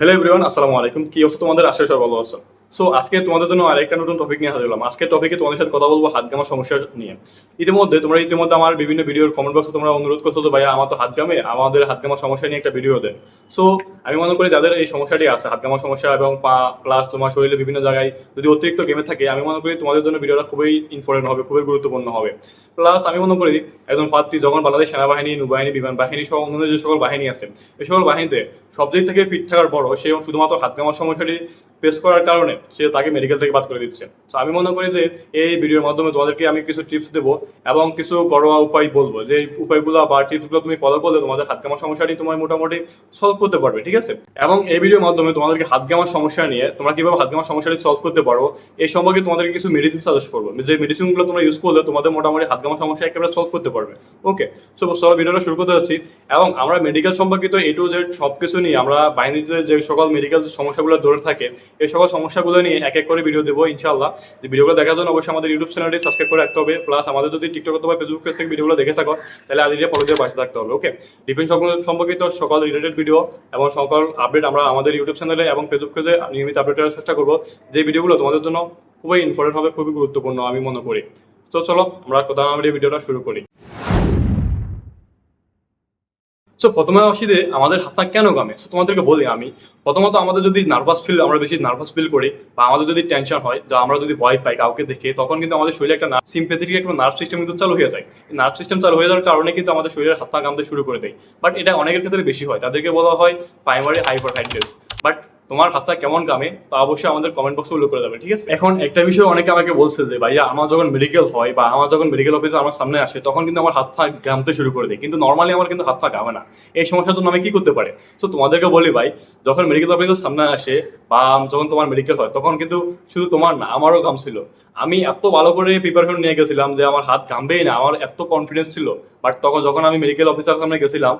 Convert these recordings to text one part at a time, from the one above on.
Hello everyone আসসালামু আলাইকুম কি অবস্থা তোমাদের? আশা সবাই ভালো আছো। সো আজকে তোমাদের জন্য আরেকটা নতুন টপিক নিয়ে হাজির হলাম। আজকে টপিকে তোমাদের সাথে কথা বলব হাত গামা সমস্যা নিয়ে। ইতিমধ্যে তোমরা ইতিমধ্যে আমার বিভিন্ন ভিডিওর কমেন্ট বক্সে তোমরা অনুরোধ করছ যে, ভাইয়া, আমার তো হাত গামে আমাদের হাত গামা সমস্যা নিয়ে একটা ভিডিও দেন সো আমি মনে করি যাদের এই সমস্যাটি আছে, হাত গামা সমস্যা এবং পা প্লাস তোমার শরীরে বিভিন্ন জায়গায় যদি অতিরিক্ত গেমে থাকে, আমি মনে করি তোমাদের জন্য ভিডিওটা খুবই ইম্পর্টেন্ট হবে, খুবই গুরুত্বপূর্ণ হবে। প্লাস আমি মনে করি একজন প্রার্থী যখন বাংলাদেশ সেনাবাহিনী, নৌবাহিনী, বিমান বাহিনী সহ অন্যান্য যে সকল বাহিনী আছে এই সকল বাহিনীতে সব দিক থেকে ফিট থাকার পরও সে শুধুমাত্র হাত গামার সমস্যাটি ফেস করার কারণে সে তাকে মেডিকেল থেকে বাদ করে দিচ্ছে। তো আমি মনে করি যে এই ভিডিওর মাধ্যমে তোমাদেরকে আমি কিছু টিপস দেবো এবং কিছু ঘরোয়া উপায় বলব। যে উপায়গুলো বা টিপসগুলো তুমি ফলো করলে তোমাদের হাত কামার সমস্যাটি তোমার মোটামুটি সলভ করতে পারবে, ঠিক আছে? এবং এই ভিডিওর মাধ্যমে তোমাদেরকে হাত গামার সমস্যা নিয়ে তোমরা কীভাবে হাত গামার সমস্যাটি সলভ করতে পারো, এই সম্পর্কে তোমাদেরকে কিছু মেডিসিন সাজেস্ট করব। যে মেডিসিনগুলো তোমরা ইউজ করলে তোমাদের মোটামুটি হাত গামার সমস্যা একেবারে সলভ করতে পারবে। ওকে সো সব ভিডিওটা শুরু করতে যাচ্ছি। এবং আমরা মেডিকেল সম্পর্কিত এ টু জেড সব কিছু নিয়ে আমরা বাহিনীতে যে সকল মেডিকেল সমস্যাগুলো ধরে থাকে এই সকল সমস্যাগুলো নিয়ে এক এক করে ভিডিও দেবো ইনশাল্লাহ যে ভিডিওগুলো দেখার জন্য অবশ্যই আমাদের ইউটিউব চ্যানেলটি সাবস্ক্রাইব করে রাখতে হবে। প্লাস আমাদের যদি টিকটক অথবা ফেসবুক পেজ থেকে ভিডিওগুলো দেখে থাকো, তাহলে ফলো দিয়ে পাশে থাকতে হবে ওকে ডিফেন্স সম্পর্কিত সকল রিলেটেড ভিডিও এবং সকল আপডেট আমরা আমাদের ইউটিউব চ্যানেলে এবং ফেসবুক পেজে নিয়মিত আপডেট করার চেষ্টা করব। যে ভিডিওগুলো তোমাদের জন্য খুবই ইম্পর্টেন্ট হবে, খুবই গুরুত্বপূর্ণ আমি মনে করি। তো চলো, আমরা কথা বাড়িয়ে ভিডিওটা শুরু করি। সো প্রথমে আসি যে আমাদের হাতটা কেন কামে সো তোমাদেরকে বলি আমি, প্রথমত আমাদের যদি নার্ভাস ফিল আমরা বেশি নার্ভাস ফিল করি বা আমাদের যদি টেনশন হয়, যা আমরা যদি ভয় পাই কাউকে দেখে, তখন কিন্তু আমাদের শরীরে একটা সিম্পেথেটিক একটা নার্ভ সিস্টেম কিন্তু চালু হয়ে যায়। নার্ভ সিস্টেম চালু হয়ে যাওয়ার কারণে কিন্তু আমাদের শরীরের হাত পা গামতে শুরু করে দেয়। বাট এটা অনেকের ক্ষেত্রে বেশি হয়। তাদেরকে বলা হয় প্রাইমারি হাইপার বাট তোমার হাতটা কেমন গামে তা অবশ্যই আমাদের কমেন্ট বক্সে উল্লেখ করে যাবে ঠিক আছে? এখন একটা বিষয় অনেকে আমাকে বলছে যে, ভাইয়া, আমার যখন মেডিকেল হয় বা আমার যখন মেডিকেল অফিসে আমার সামনে আসে, তখন কিন্তু আমার হাত পা গামতে শুরু করে দেয়। কিন্তু নর্মালি আমার কিন্তু হাত পা গামে না। এই সমস্যার জন্য আমি কি করতে পারে? তো তোমাদেরকে বলি ভাই, যখন মেডিকেল অফিসের সামনে আসে বা যখন তোমার মেডিকেল হয়, তখন কিন্তু শুধু তোমার না, আমারও গাম ছিল। আমি এত ভালো করে প্রিপারেশন নিয়ে গেছিলাম যে, আমার হাত গামবেই না, আমার এত কনফিডেন্স ছিল। বাট তখন যখন আমি মেডিকেল অফিসার সামনে গেছিলাম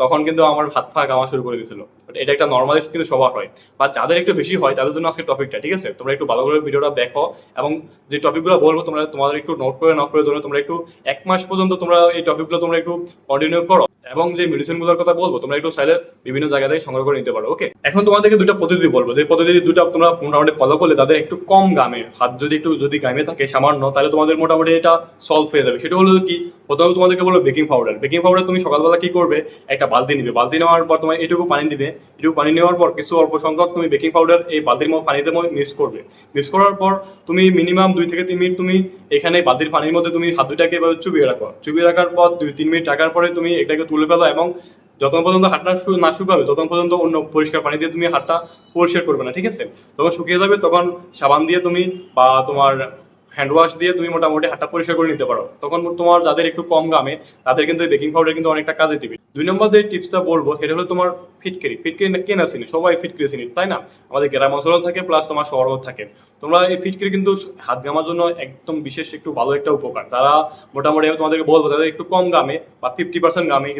তখন কিন্তু আমার হাত পা আমার শুরু করে দিয়েছিল। বাট এটা একটা নর্মালি কিন্তু সবার হয়। বা যাদের একটু বেশি হয়, তাদের জন্য আজকে টপিকটা ঠিক আছে? তোমরা একটু ভালো করে ভিডিওটা দেখো এবং যে টপিকগুলো বলব, তোমরা তোমাদের একটু নোট করে নোট করে ধরো, তোমরা একটু এক মাস পর্যন্ত তোমরা এই টপিকগুলো তোমরা একটু কন্টিনিউ করো। এবং যে মেডিসিনগুলোর কথা বলব, তোমরা একটু চাইলে বিভিন্ন জায়গা থেকে সংগ্রহ করে নিতে পারো ওকে এখন তোমাদেরকে দুটো পদ্ধতি বলব। যে পদ্ধতি দুটো তোমরা মোটামুটি ফলো করলে তাদের একটু কম গামে, হাত যদি একটু, যদি গামে থাকে সামান্য, তাহলে তোমাদের মোটামুটি এটা সলভ হয়ে যাবে। সেটা হলো কি, প্রথমে তোমাদেরকে বলব বেকিং পাউডার বেকিং পাউডার তুমি সকালবেলা কি করবে, একটা বালতি নিবে। বালতি নেওয়ার পর তোমার এটুকু পানি দিবে। এটুকু পানি নেওয়ার পর কিছু অল্প সংখ্যক তুমি বেকিং পাউডার এই বালতির মধ্যে, পানিতে মিক্স করবে। মিক্স করার পর তুমি মিনিমাম দুই থেকে তিন মিনিট তুমি এখানে বালতির পানির মধ্যে তুমি হাত দুইটাকে এভাবে চুবিয়ে রাখো। চুবিয়ে রাখার পর দুই, তিন মিনিট রাখার পরে তুমি এটাকে তুলে ফেলো এবং যতক্ষণ পর্যন্ত হাটটা না শুকাবে ততক্ষণ পর্যন্ত অন্য পরিষ্কার পানি দিয়ে তুমি হাটটা পরিষ্কার করবে না, ঠিক আছে? তখন শুকিয়ে যাবে, তখন সাবান দিয়ে তুমি বা তোমার হ্যান্ড ওয়াশ দিয়ে তুমি মোটামুটি হাতটা পরিষ্কার করে নিতে পারো। তখন তোমার যাদের একটু কম গামে তাদের কিন্তু বেকিং পাউডার কিন্তু অনেকটা কাজে দিবে। দুই নম্বর যে টিপসটা বলব, সেটা হলো তোমার ফিটকেরি। ফিটকেরি কে না চিনি, সবাই ফিটকেরি চিনি, তাই না? আমাদের গ্রাম অঞ্চলেও থাকে প্লাস তোমার শহরেও থাকে। তোমরা এই ফিটকেরি কিন্তু হাত গামার জন্য একদম বিশেষ একটু ভালো একটা উপকার। তারা মোটামুটি আমি তোমাদেরকে বলব, তাদের একটু কম গামে বা ফিফটি পার্সেন্ট গামে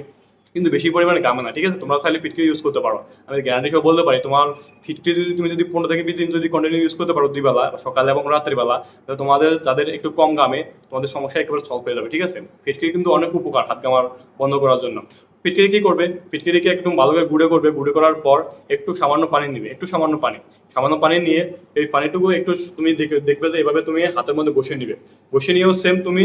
কিন্তু বেশি পরিমাণে গামে না, ঠিক আছে? তোমরা চাইলে ফিটকিরি ইউজ করতে পারো। আমি গ্যারান্টি সহ বলতে পারি, তোমার ফিটকিরি যদি তুমি যদি পনেরো থেকে বিশ দিন যদি কন্টিনিউ ইউজ করতে পারো দুই বেলা, সকালে এবং রাত্রি বেলা, তাহলে তোমাদের, যাদের একটু কম গামে তোমাদের সমস্যা একেবারে সলভ হয়ে যাবে, ঠিক আছে? ফিটকিরি কিন্তু অনেক উপকার হাত গামার বন্ধ করার জন্য। ফিটকিরি কি করবে? ফিটকিরিকে একটু ভালো করে গুঁড়ে করবে, গুঁড়ে করার পর একটু সামান্য পানি নিবে, একটু সামান্য পানি। সামান্য পানি নিয়ে এই পানিটুকু একটু তুমি দেখবে যে এভাবে তুমি হাতের মধ্যে বসে নিবে। বসে নিয়েও সেম তুমি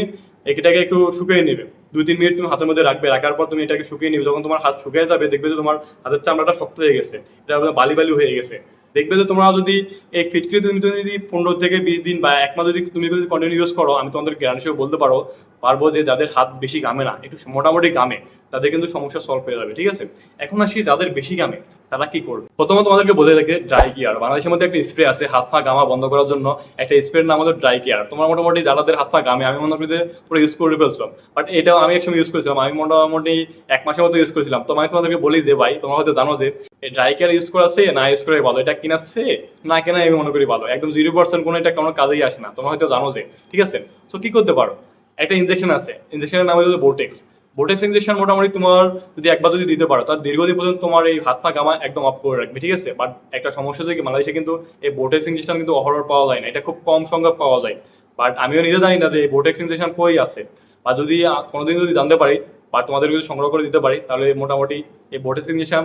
এটাকে একটু শুকিয়ে নিবে। দুই তিন মিনিট তুমি হাতের মধ্যে রাখবে, রাখার পর তুমি এটাকে শুকিয়ে নিবে। যখন তোমার হাত শুকিয়ে যাবে, দেখবে যে তোমার হাতের চামড়াটা শক্ত হয়ে গেছে। এটা বালি বালি হয়ে গেছে। দেখবে যে তোমরা যদি এই ফিটকিরি তুমি যদি পনেরো থেকে বিশ দিন বা এক মাস যদি তুমি যদি কন্টিনিউ ইউজ করো, আমি তোমাদের গ্যারান্টি বলতে পারো পারব যে যাদের হাত বেশি গামে না, একটু মোটামুটি গামে তাদের কিন্তু সমস্যা সলভ হয়ে যাবে, ঠিক আছে? এখন আসি যাদের বেশি গামে তারা কি করবে? প্রথমত তোমাদেরকে বলে রাখে ড্রাই কেয়ার বাংলাদেশের মধ্যে একটা স্প্রে আছে হাত পা গামা বন্ধ করার জন্য, একটা স্প্রের নাম হলো ড্রাই কেয়ার তোমার মোটামুটি যাদের হাত পা গামে আমি মনে করি যে পুরো ইউজ করে ফেলছো। বাট এটাও আমি একসময় ইউজ করেছিলাম, আমি মোটামুটি এক মাসের মতো ইউজ করেছিলাম। তো আমি তোমাদেরকে বলি যে ভাই, তোমরা হয়তো জানো যে এই ড্রাই কেয়ার ইউজ করা আছে, না ইউজ করে ভালো? এটা কিনা সে না কেনা আমি মনে করি ভালো। একদম জিরো পার্সেন্ট কোনো এটা কোনো কাজেই আসে না। তোমরা হয়তো জানো যে, ঠিক আছে? তো কি করতে পারো? একটা ইনজেকশন আছে। ইনজেকশনের নাম হলো বোটেক্স বোটেক্স ইনজেকশন মোটামুটি তোমার যদি একবার যদি দিতে পারো, তার দীর্ঘদিন পর্যন্ত তোমার এই হাত পা গামা একদম অফ করে রাখবে, ঠিক আছে? বাট একটা সমস্যা হচ্ছে কি মালয়েশিয়া কিন্তু এই বোটেক্স ইনজেকশন কিন্তু অহরর পাওয়া যায় না। এটা খুব কম সংখ্যক পাওয়া যায়। বাট আমিও নিজে জানি না যে এই বোটেক্স ইনজেকশন কই আছে। বা যদি কোনোদিন যদি জানতে পারি বা তোমাদের যদি সংগ্রহ করে দিতে পারি, তাহলে মোটামুটি এই বোটেক্স ইনজেকশন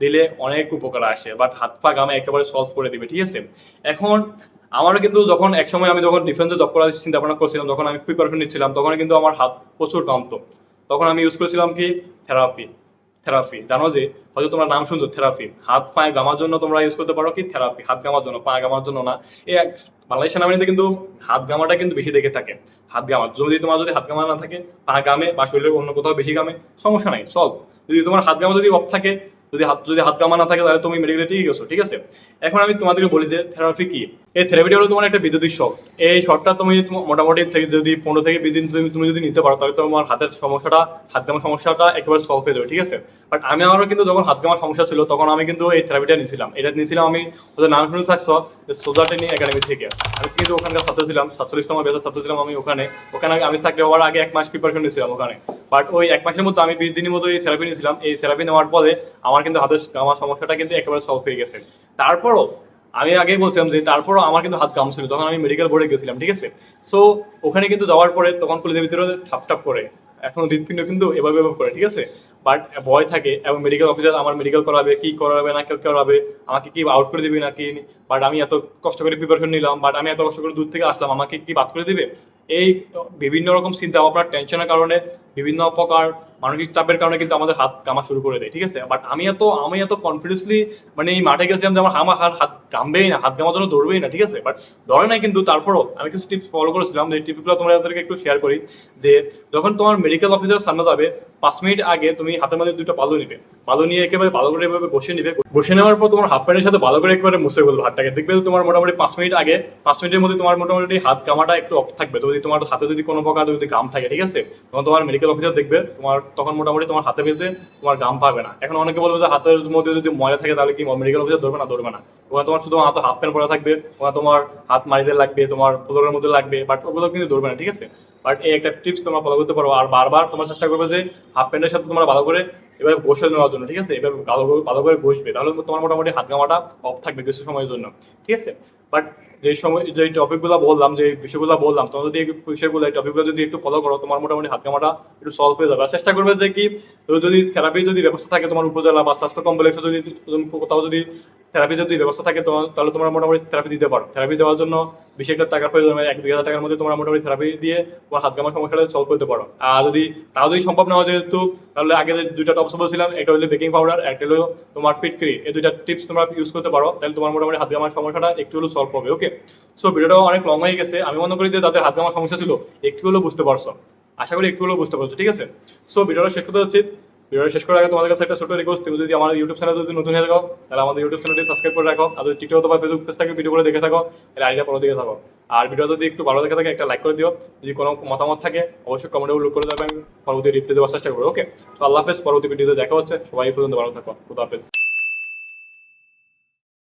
দিলে অনেক উপকার আসে। বাট হাত পা গামে একেবারে সলভ করে দিবে, ঠিক আছে? এখন আমারও কিন্তু যখন একসময় আমি যখন ডিফেন্সে জব করার চিন্তা ভাবনা করছিলাম তখন আমি প্রিপারেশন নিচ্ছিলাম, তখন কিন্তু আমার হাত প্রচুর কামতো তখন আমি ইউজ করেছিলাম কি? থেরাপি থেরাপি জানো যে, হয়তো তোমরা নাম শুনছো থেরাপি হাত, পায়ে গামার জন্য তোমরা ইউজ করতে পারো কি? থেরাপি হাত গামার জন্য, পা গামার জন্য না। এই এক বাংলাদেশ সেনাবাহিনীতে কিন্তু হাত গামাটা কিন্তু বেশি দেখে থাকে। হাত গামা যদি তোমার যদি হাত গামা না থাকে, পা গামে বা শরীরের অন্য কোথাও বেশি গামে সমস্যা নাই সলভ যদি তোমার হাত গামা যদি অফ থাকে যদি হাত যদি হাত গামা না থাকে, তাহলে তুমি মেডিকেলে ঠিক গেছো ঠিক আছে? এখন আমি তোমাদেরকে বলি যে থেরাপি কি? এই থেরাপিটা হলো তোমার একটা বিদ্যুতিক শখ এই শখটা তুমি মোটামুটি থেকে যদি পনেরো থেকে বিশ দিন তুমি যদি নিতে পারো, তাহলে তোমার হাতের সমস্যাটা, হাত গামার সমস্যাটা একেবারে সলভ হয়ে যাবে, ঠিক আছে? বাট আমি আমারও কিন্তু যখন হাত গামার সমস্যা ছিল, তখন আমি কিন্তু এই থেরাপিটা নিয়েছিলাম। এটা নিয়েছিলাম আমি ওদের নাম শুনে থাকছো সোজাটেনি একাডেমি থেকে। আমি কিন্তু ওখানকার ছাত্র ছিলাম সাতচল্লিশ নম্বর বেতার ছাত্র ছিলাম আমি ওখানে। ওখানে আমি চাকরি হওয়ার আগে এক মাস প্রিপারেশন নিয়েছিলাম ওখানে। বাট ওই এক মাসের মধ্যে আমি বিশ দিনের মতো এই থেরাপি নিয়েছিলাম। এই থেরাপি নেওয়ার পরে আমার কিন্তু হাতের আমার সমস্যাটা কিন্তু একেবারে সলভ হয়ে গেছে। তারপরও আমি আগেই বলছিলাম যে তারপরও আমার কিন্তু হাত কামছিল তখন আমি মেডিকেল বোর্ডে গেছিলাম, ঠিক আছে? সো ওখানে কিন্তু যাওয়ার পরে তখন কলেজের ভিতরে ঠাপ ঠাপ করে। এখন হৃদপিণ্ড কিন্তু এভাবে এভাবে করে ঠিক আছে? বাট ভয় থাকে এবং মেডিকেল অফিসার আমার মেডিকেল করাবে, কি করাবে না, কেউ করাবে, আমাকে কি আউট করে দিবে নাকি বাট আমি এত কষ্ট করে প্রিপারেশন নিলাম বাট আমি এত কষ্ট করে দূর থেকে আসলাম, আমাকে কি বাদ করে দিবে? এই বিভিন্ন রকম চিন্তা ভাবনা টেনশনের কারণে বিভিন্ন প্রকার মানসিক চাপের কারণে কিন্তু আমাদের হাত কামা শুরু করে দেয়, ঠিক আছে? বাট আমি এত আমি এত কনফিডেন্সলি মানে এই মাঠে গেছিলাম যে আমার আমার হাত হাত কামবেই না, হাত কামার জন্য দৌড়বেই না, ঠিক আছে? বাট ধরে নাই কিন্তু তারপরও আমি কিছু টিপস ফলো করেছিলাম, যে টিপসগুলো তোমাদেরকে একটু শেয়ার করি, যে যখন তোমার মেডিকেল অফিসার সামনে যাবে, পাঁচ মিনিট আগে তুমি হাতের মধ্যে দুটো বালু নিবে। বালু নিয়ে একেবারে ভালো করে এভাবে বসে নিবে। বসে নেওয়ার পর তোমার হাফ প্যান্টের সাথে ভালো করে একেবারে মুছে বলব হাতটাকে। দেখবে তোমার মোটামুটি পাঁচ মিনিট আগে, পাঁচ মিনিটের মধ্যে তোমার মোটামুটি হাত কামাটা একটু অফ থাকবে। তো যদি তোমার হাতে যদি কোনো প্রকার যদি কাম থাকে, ঠিক আছে? তখন তোমার মেডিকেল অফিসার দেখবে তোমার তখন মোটামুটি তোমার হাতে বেঁধে তোমার গাম পাবে না। এখন অনেকে বলবে যে হাতের মধ্যে যদি ময়লা থাকে তাহলে কি মেডিকেল অফিসার ধরবে না? ধরবে না। ওখানে তোমার শুধু হাতে হাফ প্যান্ট পরে থাকবে, ওখানে তোমার হাত মারিতে লাগবে, তোমার ফ্লোরের মধ্যে লাগবে বাট ওগুলো কিন্তু ধরবে না, ঠিক আছে? বাট এই একটা টিপস তোমরা ফলো করতে পারো। আর বারবার তোমার চেষ্টা করবে যে হাফ প্যান্টের সাথে তোমরা ভালো করে এভাবে বসে নেওয়ার জন্য, ঠিক আছে? এভাবে ভালো করে ভালো করে বসবে। তাহলে তোমার মোটামুটি হাত গামাটা অফ থাকবে কিছু সময়ের জন্য, ঠিক আছে? বাট যে সময় যে টপিকগুলো বললাম যে বিষয়গুলো বললাম, তোমরা যদি বিষয়গুলো, এই টপিকগুলো যদি একটু ফলো করো, তোমার মোটামুটি হাত কামাটা একটু সলভ হয়ে যাবে। আর চেষ্টা করবে যে কি, যদি থেরাপি যদি ব্যবস্থা থাকে তোমার উপজেলা বা স্বাস্থ্য কমপ্লেক্সে যদি কোথাও যদি থেরাপি যদি ব্যবস্থা থাকে তাহলে তোমরা মোটামুটি থেরাপি দিতে পারো। থেরাপি দেওয়ার জন্য বেশি একটা টাকার প্রয়োজন এক দুই হাজার টাকার মধ্যে তোমরা মোটামুটি থেরাপি দিয়ে তোমার হাত কামার সমস্যাটা সলভ করতে পারো। আর যদি তাও যদি সম্ভব না হয় যেহেতু, তাহলে আগে যে দুইটা টপস বলছিলাম, একটা হলো বেকিং পাউডার একটা হলো তোমার ফিটক্রি এই দুইটা টিপস তোমরা ইউজ করতে পারো, তাহলে তোমার মোটামুটি হাত কামার সমস্যাটা একটু হলো সলভ হবে ওকে সো ভিডিওটা অনেক লং হয়ে গেছে। আমি মনে করি যে তাদের হাত কামার সমস্যা ছিল, একটু হলেও বুঝতে পারছ। আশা করি একটু হলেও বুঝতে পারছ, ঠিক আছে? সো ভিডিওটা শেষ করতে হচ্ছে ভিডিওটা শেষ করার আগে তোমাদের কাছে একটা ছোট রিকোয়েস্ট তুমি যদি আমার ইউটিউব চ্যানেল যদি নতুন হয়ে থাকো, তাহলে আমাদের ইউটিউব চ্যানেলটি সাবস্ক্রাইব করে রাখো। আর যদি টিকটক অথবা ফেসবুক পেজ থেকে ভিডিওগুলো দেখে থাকো, তাহলে আইডিয়া পরে দিকে থাকো। আর ভিডিও যদি একটু ভালো দেখে থাকে, একটা লাইক করে দিও। যদি কোনো মতামত থাকে, অবশ্যই কমেন্টে উল্লেখ করে দেবে আমি পরবর্তী রিপ্লাই দেওয়ার চেষ্টা করব ওকে তো আল্লাহ হাফেজ, পরবর্তী ভিডিওতে দেখা হচ্ছে। সবাই পর্যন্ত ভালো থাকো। খুদা হাফেজ।